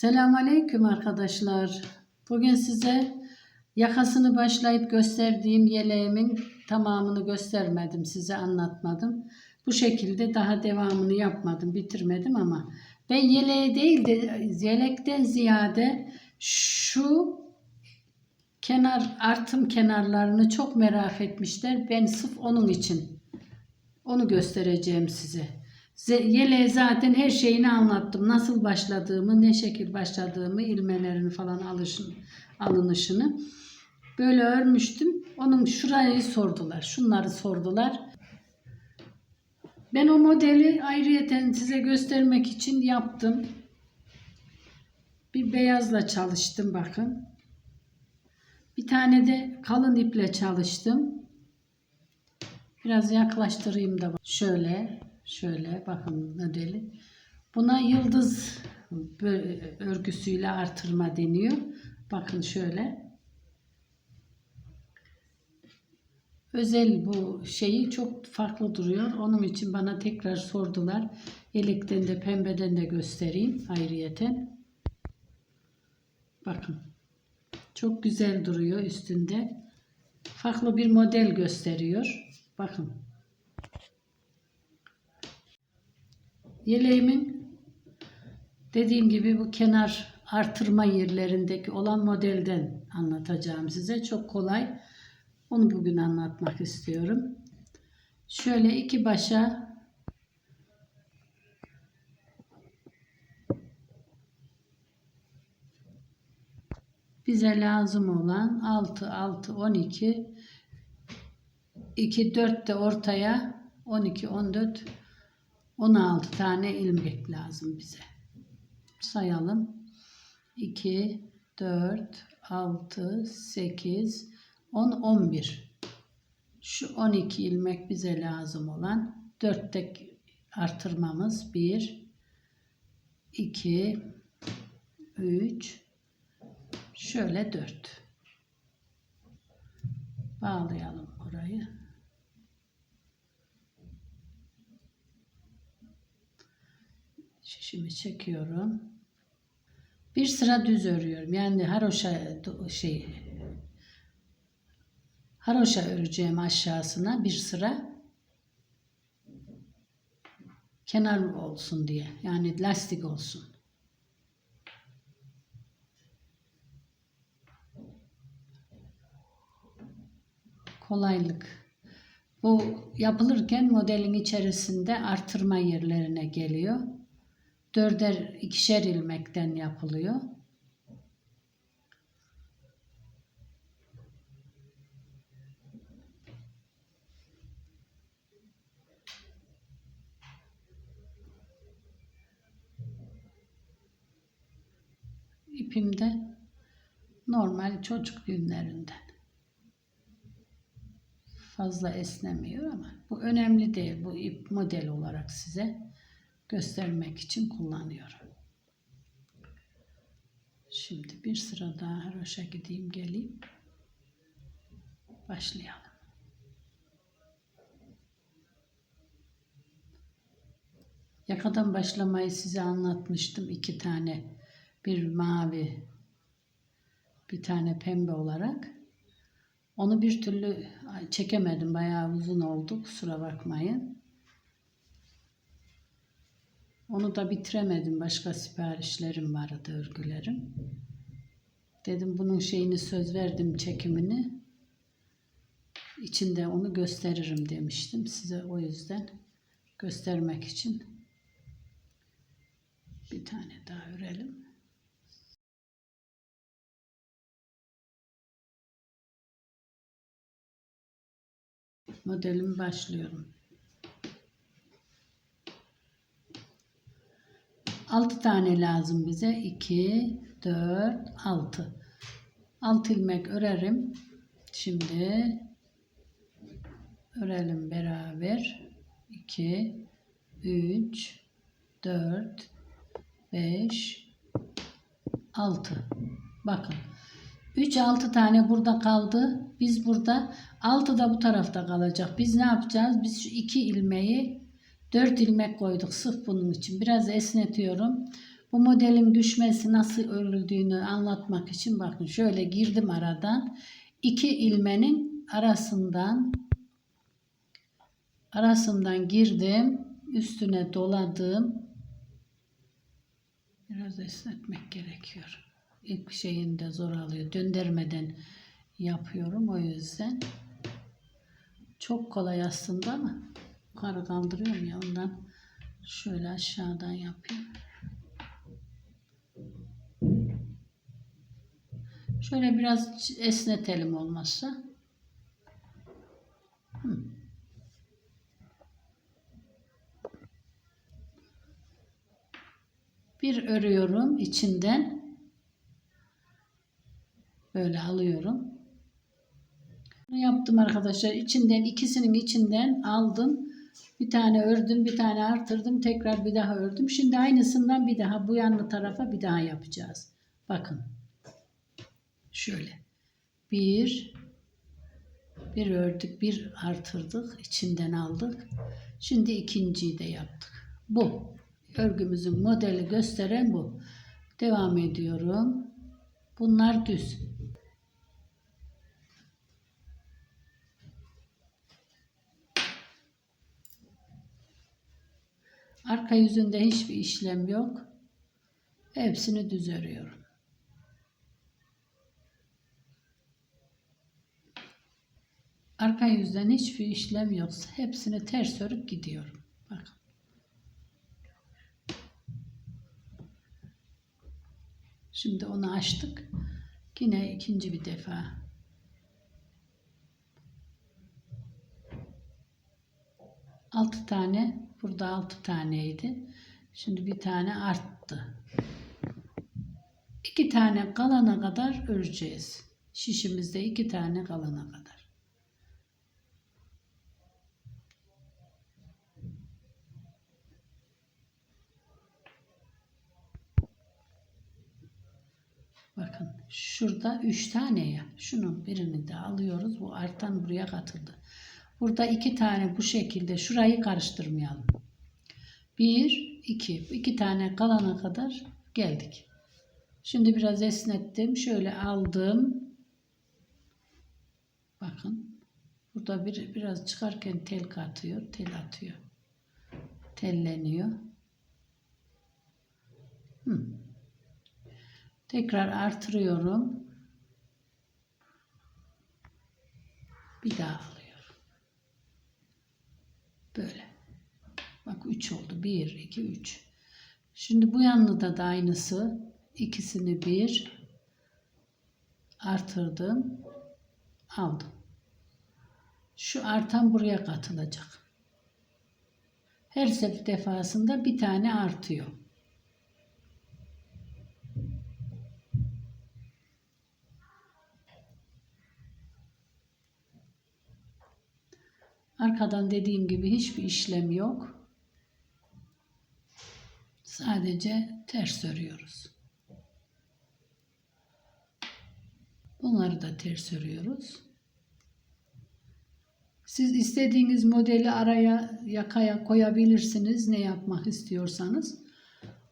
Selamünaleyküm arkadaşlar. Bugün size yakasını başlayıp gösterdiğim yeleğimin tamamını göstermedim, size anlatmadım. Bu şekilde daha devamını yapmadım, bitirmedim ama ben yeleğe değil de yelekten ziyade şu kenar artım kenarlarını çok merak etmişler. Ben sırf onun için onu göstereceğim size. Yeleğe zaten her şeyini anlattım. Nasıl başladığımı, ne şekil başladığımı, ilmelerini falan alışın, alınışını. Böyle örmüştüm. Onun şurayı sordular. Şunları sordular. Ben o modeli ayrıyeten size göstermek için yaptım. Bir beyazla çalıştım bakın. Bir tane de kalın iple çalıştım. Biraz yaklaştırayım da şöyle şöyle bakın modeli. Buna yıldız örgüsüyle artırma deniyor. Bakın şöyle. Özel bu şeyi çok farklı duruyor. Onun için bana tekrar sordular. Yelekten de pembeden de göstereyim ayrıyeten. Bakın. Çok güzel duruyor üstünde. Farklı bir model gösteriyor. Bakın. Yeleğimin dediğim gibi bu kenar artırma yerlerindeki olan modelden anlatacağım size. Çok kolay. Onu bugün anlatmak istiyorum. Şöyle iki başa bize lazım olan 6 6 12 2 4 de ortaya 12 14 16 tane ilmek lazım bize. Sayalım. 2 4 6 8 10 11 şu 12 ilmek bize lazım olan 4 tek artırmamız 1 2 3 şöyle 4 bağlayalım orayı şişimi çekiyorum. Bir sıra düz örüyorum. Yani haroşa şey haroşa öreceğim aşağısına bir sıra. Kenar olsun diye. Yani lastik olsun. Kolaylık. Bu yapılırken modelin içerisinde artırma yerlerine geliyor dörder ikişer ilmekten yapılıyor İpim de normal çocuk günlerinden. Fazla esnemiyor ama bu önemli değil. Bu ip model olarak size göstermek için kullanıyorum. Şimdi bir sıra daha haroşa gideyim geleyim. Başlayalım. Yakadan başlamayı size anlatmıştım. iki tane bir mavi bir tane pembe olarak. Onu bir türlü çekemedim. Bayağı uzun oldu. Kusura bakmayın. Onu da bitiremedim. Başka siparişlerim vardı, örgülerim. Dedim bunun şeyini söz verdim çekimini. İçinde onu gösteririm demiştim. Size o yüzden göstermek için bir tane daha örelim. Modelim başlıyorum. 6 tane lazım bize. 2, 4, 6. 6 ilmek örerim. Şimdi örelim beraber. 2, 3, 4, 5, 6. Bakın. 3 6 tane burada kaldı. Biz burada 6 da bu tarafta kalacak. Biz ne yapacağız? Biz şu 2 ilmeği 4 ilmek koyduk sırf bunun için. Biraz esnetiyorum. Bu modelin düşmesi nasıl örüldüğünü anlatmak için bakın şöyle girdim aradan. iki ilmenin arasından arasından girdim. Üstüne doladım. Biraz esnetmek gerekiyor. İlk şeyinde zor alıyor. Döndürmeden yapıyorum o yüzden. Çok kolay aslında ama yukarı kaldırıyorum ya ondan şöyle aşağıdan yapayım. Şöyle biraz esnetelim olmazsa. Hı. Bir örüyorum içinden. Böyle alıyorum. Bunu yaptım arkadaşlar. İçinden ikisinin içinden aldım. Bir tane ördüm, bir tane artırdım, tekrar bir daha ördüm. Şimdi aynısından bir daha bu yanlı tarafa bir daha yapacağız. Bakın. Şöyle. Bir bir ördük, bir artırdık, içinden aldık. Şimdi ikinciyi de yaptık. Bu. Örgümüzün modeli gösteren bu. Devam ediyorum. Bunlar düz. Arka yüzünde hiçbir işlem yok. Hepsini düz örüyorum. Arka yüzden hiçbir işlem yoksa hepsini ters örüp gidiyorum. Bakın. Şimdi onu açtık. Yine ikinci bir defa. Altı tane, burada altı taneydi. Şimdi bir tane arttı. İki tane kalana kadar öreceğiz. Şişimizde iki tane kalana kadar. Bakın şurada üç tane ya. Şunun birini de alıyoruz. Bu artan buraya katıldı. Burada iki tane bu şekilde şurayı karıştırmayalım. Bir, iki. iki tane kalana kadar geldik. Şimdi biraz esnettim. Şöyle aldım. Bakın. Burada bir, biraz çıkarken tel katıyor. Tel atıyor. Telleniyor. Hı. Tekrar artırıyorum. Bir daha alıyorum. Böyle. Bak 3 oldu. 1, 2, 3. Şimdi bu yanlıda da aynısı. İkisini bir artırdım. Aldım. Şu artan buraya katılacak. Her sefer defasında bir tane artıyor. Arkadan dediğim gibi hiçbir işlem yok. Sadece ters örüyoruz. Bunları da ters örüyoruz. Siz istediğiniz modeli araya yakaya koyabilirsiniz ne yapmak istiyorsanız.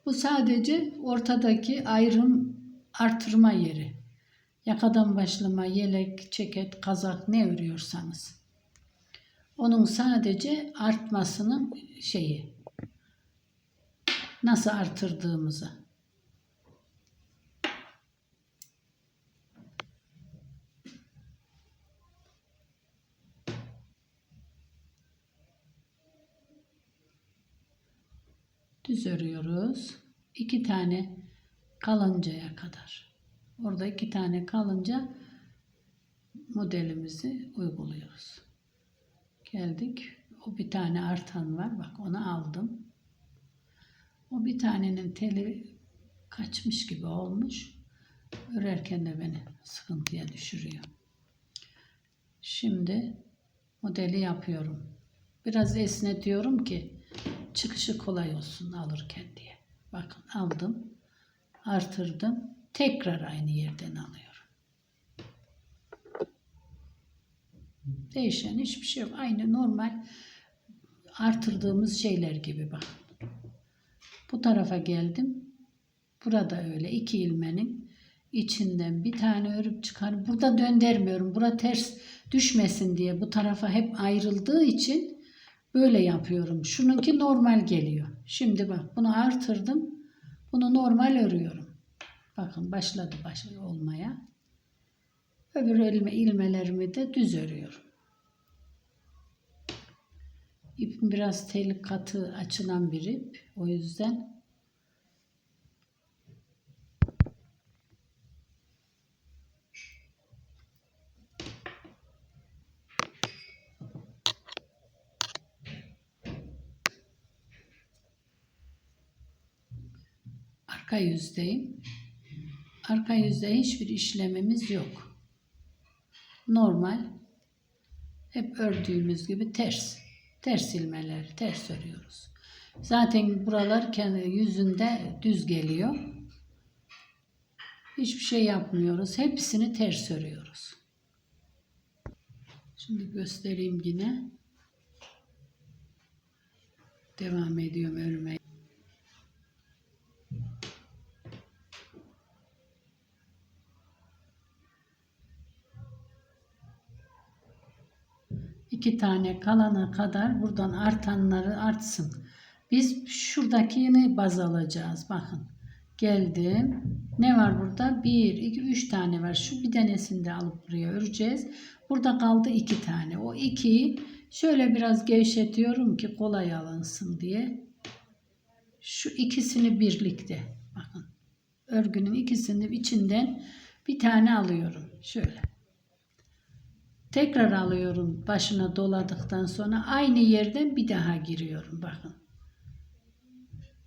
Bu sadece ortadaki ayrım artırma yeri. Yakadan başlama, yelek, ceket, kazak ne örüyorsanız. Onun sadece artmasının şeyi. Nasıl artırdığımızı. Düz örüyoruz. İki tane kalıncaya kadar. Orada iki tane kalınca modelimizi uyguluyoruz. Geldik. O bir tane artan var. Bak onu aldım. O bir tanenin teli kaçmış gibi olmuş. Örerken de beni sıkıntıya düşürüyor. Şimdi modeli yapıyorum. Biraz esnetiyorum ki çıkışı kolay olsun alırken diye. Bakın aldım. Artırdım. Tekrar aynı yerden alıyorum. Değişen hiçbir şey yok. Aynı normal artırdığımız şeyler gibi bak. Bu tarafa geldim. Burada öyle iki ilmenin içinden bir tane örüp çıkar. Burada döndürmüyorum. Bura ters düşmesin diye bu tarafa hep ayrıldığı için böyle yapıyorum. Şununki normal geliyor. Şimdi bak bunu artırdım. Bunu normal örüyorum. Bakın başladı baş olmaya. Öbür elme ilmelerimi de düz örüyorum. İpim biraz tel katı açılan bir ip. O yüzden arka yüzdeyim. Arka yüzde hiçbir işlemimiz yok. Normal. Hep ördüğümüz gibi ters. Ters ilmeler, ters örüyoruz. Zaten buralar kendi yüzünde düz geliyor. Hiçbir şey yapmıyoruz. Hepsini ters örüyoruz. Şimdi göstereyim yine. Devam ediyorum örmeye. İki tane kalana kadar buradan artanları artsın. Biz şuradakini baz alacağız. Bakın geldim. Ne var burada? 1, 2, 3 tane var. Şu bir tanesini de alıp buraya öreceğiz. Burada kaldı 2 tane. O 2'yi şöyle biraz gevşetiyorum ki kolay alınsın diye. Şu ikisini birlikte bakın. Örgünün ikisini içinden bir tane alıyorum. Şöyle. Tekrar alıyorum başına doladıktan sonra aynı yerden bir daha giriyorum bakın.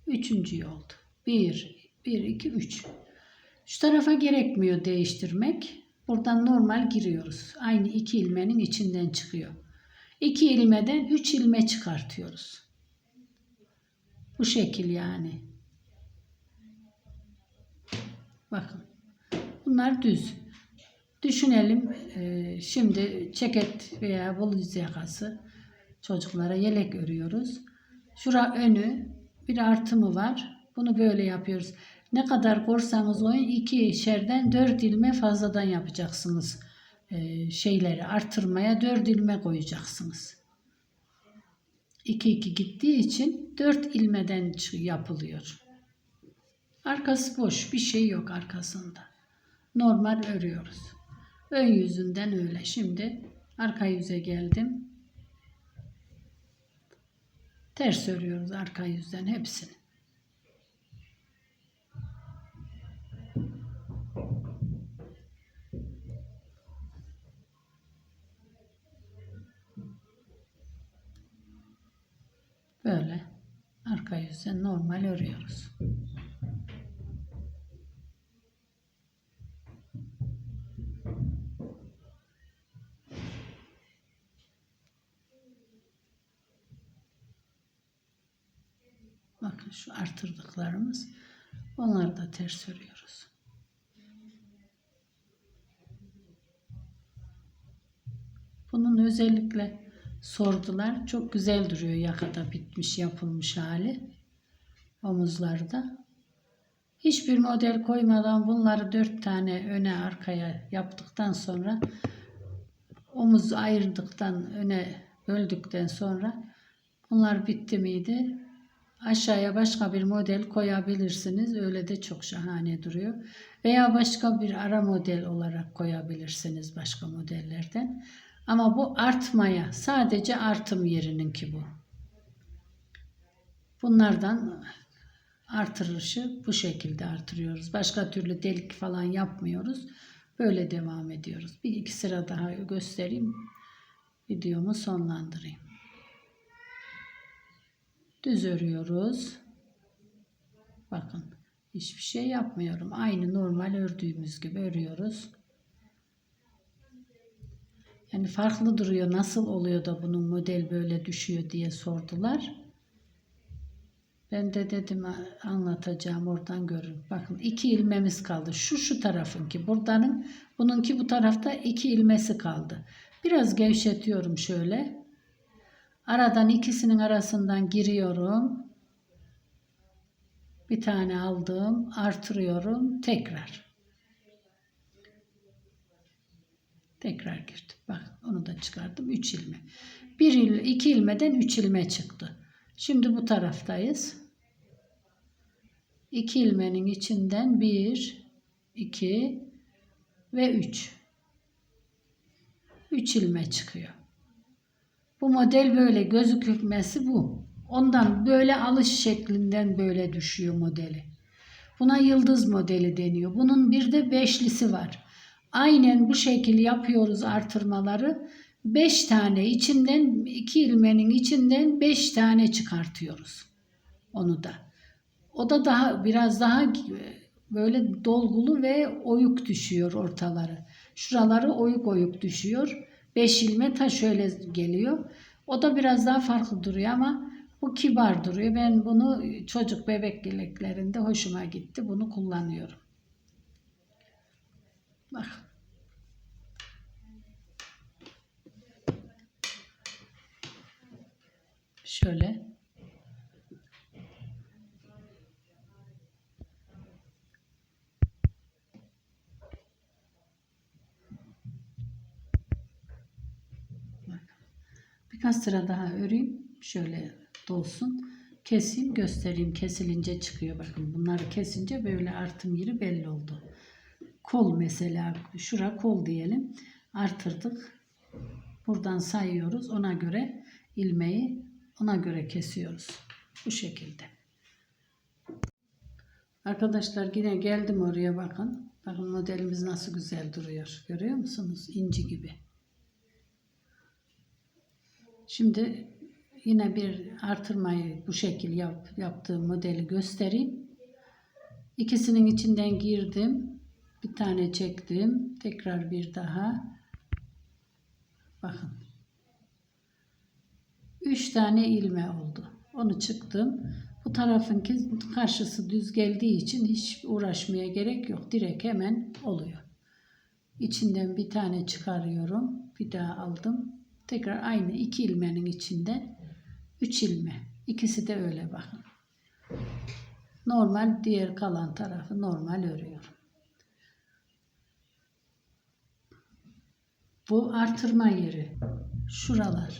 Üçüncü oldu. Bir, bir, iki, üç. Şu tarafa gerekmiyor değiştirmek. Buradan normal giriyoruz. Aynı iki ilmenin içinden çıkıyor. İki ilmeden üç ilme çıkartıyoruz. Bu şekil yani. Bakın. Bunlar düz. Düşünelim e, şimdi ceket veya bluz yakası çocuklara yelek örüyoruz. Şura önü bir artımı var. Bunu böyle yapıyoruz. Ne kadar korsanız oyun iki şerden dört ilme fazladan yapacaksınız. E, şeyleri artırmaya dört ilme koyacaksınız. 2 2 gittiği için 4 ilmeden yapılıyor. Arkası boş, bir şey yok arkasında. Normal örüyoruz. Ön yüzünden öyle. Şimdi arka yüze geldim. Ters örüyoruz arka yüzden hepsini. Böyle arka yüzden normal örüyoruz. Bakın şu artırdıklarımız. Onları da ters örüyoruz. Bunun özellikle sordular. Çok güzel duruyor yakada bitmiş yapılmış hali. Omuzlarda. Hiçbir model koymadan bunları dört tane öne arkaya yaptıktan sonra omuz ayırdıktan öne böldükten sonra bunlar bitti miydi? Aşağıya başka bir model koyabilirsiniz. Öyle de çok şahane duruyor. Veya başka bir ara model olarak koyabilirsiniz başka modellerden. Ama bu artmaya, sadece artım yerininki bu. Bunlardan artırışı bu şekilde artırıyoruz. Başka türlü delik falan yapmıyoruz. Böyle devam ediyoruz. Bir iki sıra daha göstereyim. Videomu sonlandırayım. Düz örüyoruz. Bakın hiçbir şey yapmıyorum. Aynı normal ördüğümüz gibi örüyoruz. Yani farklı duruyor. Nasıl oluyor da bunun model böyle düşüyor diye sordular. Ben de dedim anlatacağım oradan görün. Bakın iki ilmemiz kaldı. Şu şu tarafınki. Buradanın bununki bu tarafta iki ilmesi kaldı. Biraz gevşetiyorum şöyle. Aradan ikisinin arasından giriyorum. Bir tane aldım, artırıyorum, tekrar. Tekrar girdim. Bak onu da çıkardım. 3 ilme. Bir il, iki ilmeden 3 ilme çıktı. Şimdi bu taraftayız. 2 ilmenin içinden 1, 2 ve 3. 3 ilme çıkıyor. Bu model böyle gözükmesi bu. Ondan böyle alış şeklinden böyle düşüyor modeli. Buna yıldız modeli deniyor. Bunun bir de beşlisi var. Aynen bu şekil yapıyoruz artırmaları. 5 tane içinden 2 ilmenin içinden 5 tane çıkartıyoruz. Onu da. O da daha biraz daha böyle dolgulu ve oyuk düşüyor ortaları. Şuraları oyuk oyuk düşüyor. 5 ilme ta şöyle geliyor. O da biraz daha farklı duruyor ama bu kibar duruyor. Ben bunu çocuk bebek yeleklerinde hoşuma gitti. Bunu kullanıyorum. Bak. Şöyle. Bak. Birkaç sıra daha öreyim. Şöyle dolsun. Keseyim göstereyim. Kesilince çıkıyor. Bakın bunları kesince böyle artım yeri belli oldu. Kol mesela. Şura kol diyelim. Artırdık. Buradan sayıyoruz. Ona göre ilmeği ona göre kesiyoruz. Bu şekilde. Arkadaşlar yine geldim oraya bakın. Bakın modelimiz nasıl güzel duruyor. Görüyor musunuz? İnci gibi. Şimdi yine bir artırmayı bu şekil yap, yaptığım modeli göstereyim. İkisinin içinden girdim. Bir tane çektim. Tekrar bir daha. Bakın. Üç tane ilme oldu. Onu çıktım. Bu tarafınki karşısı düz geldiği için hiç uğraşmaya gerek yok. Direkt hemen oluyor. İçinden bir tane çıkarıyorum. Bir daha aldım. Tekrar aynı iki ilmenin içinden üç ilme. İkisi de öyle bakın. Normal diğer kalan tarafı normal örüyorum. Bu artırma yeri. Şuralar.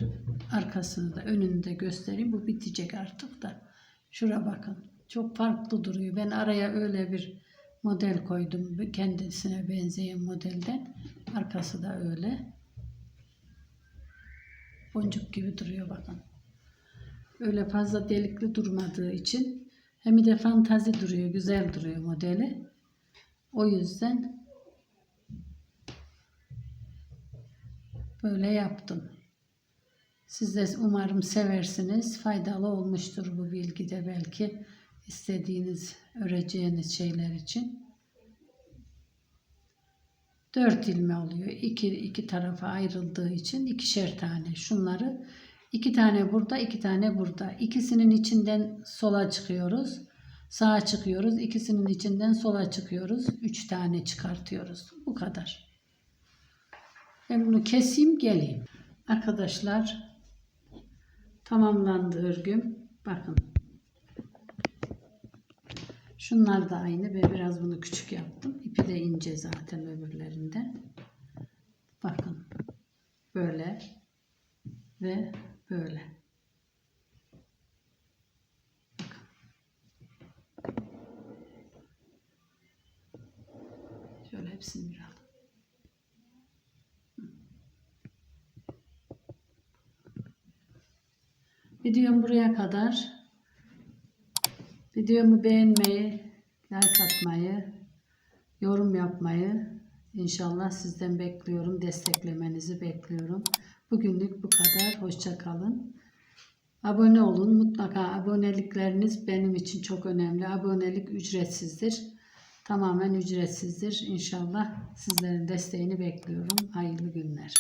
Arkasını da önünü de göstereyim. Bu bitecek artık da. Şura bakın. Çok farklı duruyor. Ben araya öyle bir model koydum. Kendisine benzeyen modelden. Arkası da öyle. Boncuk gibi duruyor bakın. Öyle fazla delikli durmadığı için hem de fantazi duruyor. Güzel duruyor modeli. O yüzden böyle yaptım. Siz de umarım seversiniz. Faydalı olmuştur bu bilgi de belki istediğiniz, öreceğiniz şeyler için. Dört ilme oluyor. İki, iki tarafa ayrıldığı için ikişer tane. Şunları iki tane burada, iki tane burada. İkisinin içinden sola çıkıyoruz. Sağa çıkıyoruz. İkisinin içinden sola çıkıyoruz. Üç tane çıkartıyoruz. Bu kadar. Ben bunu keseyim geleyim. Arkadaşlar tamamlandı örgüm. Bakın. Şunlar da aynı. Ben biraz bunu küçük yaptım. İpi de ince zaten öbürlerinden. Bakın. Böyle ve böyle. Şöyle hepsini bir aldım. Videom buraya kadar. Videomu beğenmeyi, like atmayı, yorum yapmayı inşallah sizden bekliyorum. Desteklemenizi bekliyorum. Bugünlük bu kadar. Hoşça kalın. Abone olun. Mutlaka abonelikleriniz benim için çok önemli. Abonelik ücretsizdir. Tamamen ücretsizdir. İnşallah sizlerin desteğini bekliyorum. Hayırlı günler.